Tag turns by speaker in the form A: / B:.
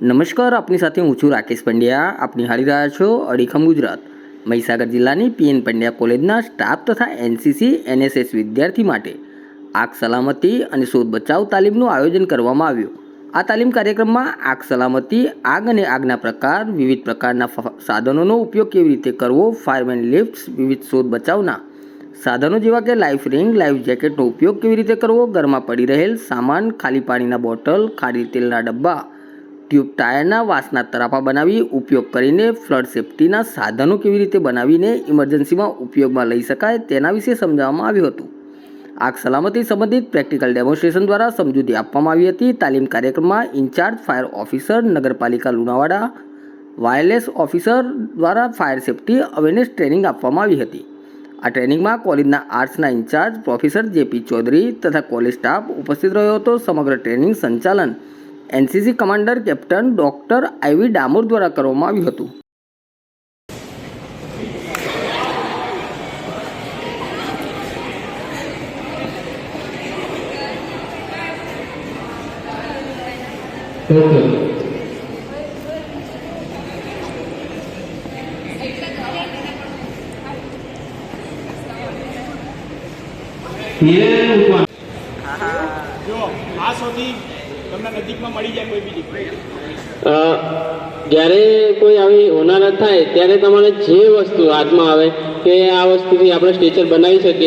A: નમસ્કાર, આપની સાથે હું છું રાકેશ પંડ્યા. આપ નિહાળી રહ્યા છો અડીખમ ગુજરાત. મહીસાગર જિલ્લાની પીએન પંડ્યા કોલેજના સ્ટાફ તથા એનસીસી, એનએસએસ વિદ્યાર્થી માટે આગ સલામતી અને શોધ બચાવ તાલીમનું આયોજન કરવામાં આવ્યું. આ તાલીમ કાર્યક્રમમાં આગ સલામતી, આગ અને આગના પ્રકાર, વિવિધ પ્રકારના સાધનોનો ઉપયોગ કેવી રીતે કરવો, ફાયરમેન લિફ્ટ્સ, વિવિધ શોધ બચાવના સાધનો જેવા કે લાઈફ રિંગ, લાઈફ જેકેટનો ઉપયોગ કેવી રીતે કરવો, ઘરમાં પડી રહેલ સામાન, ખાલી પાણીના બોટલ ખારી તેલના ડબ્બા ટ્યુબ ટાયરના વાસના તરાપા બનાવી ઉપયોગ કરીને ફ્લડ સેફટીના સાધનો કેવી રીતે બનાવીને ઇમરજન્સીમાં ઉપયોગમાં લઈ શકાય તેના વિશે સમજાવવામાં આવ્યું હતું. આગ સલામતી સંબંધિત પ્રેક્ટિકલ ડેમોન્સ્ટ્રેશન દ્વારા સમજૂતી આપવામાં આવી હતી. તાલીમ કાર્યક્રમમાં ઇન્ચાર્જ ફાયર ઓફિસર, નગરપાલિકા લુણાવાડા, વાયરલેસ ઓફિસર દ્વારા ફાયર સેફટી અવેરનેસ ટ્રેનિંગ આપવામાં આવી હતી. આ ટ્રેનિંગમાં કોલેજના આર્ટ્સના incharge professor J P Chaudhary તથા કોલેજ સ્ટાફ ઉપસ્થિત રહ્યો હતો. સમગ્ર ટ્રેનિંગ સંચાલન NCC commander captain doctor I V Damor દ્વારા કરવામાં આવ્યું હતું.
B: જો આ સૌથી
C: જ્યારે કોઈ આવી હોનારત થાય, ત્યારે તમારે જે વસ્તુ હાથમાં આવે કે આ વસ્તુથી આપણે સ્ટેચર બનાવી શકીએ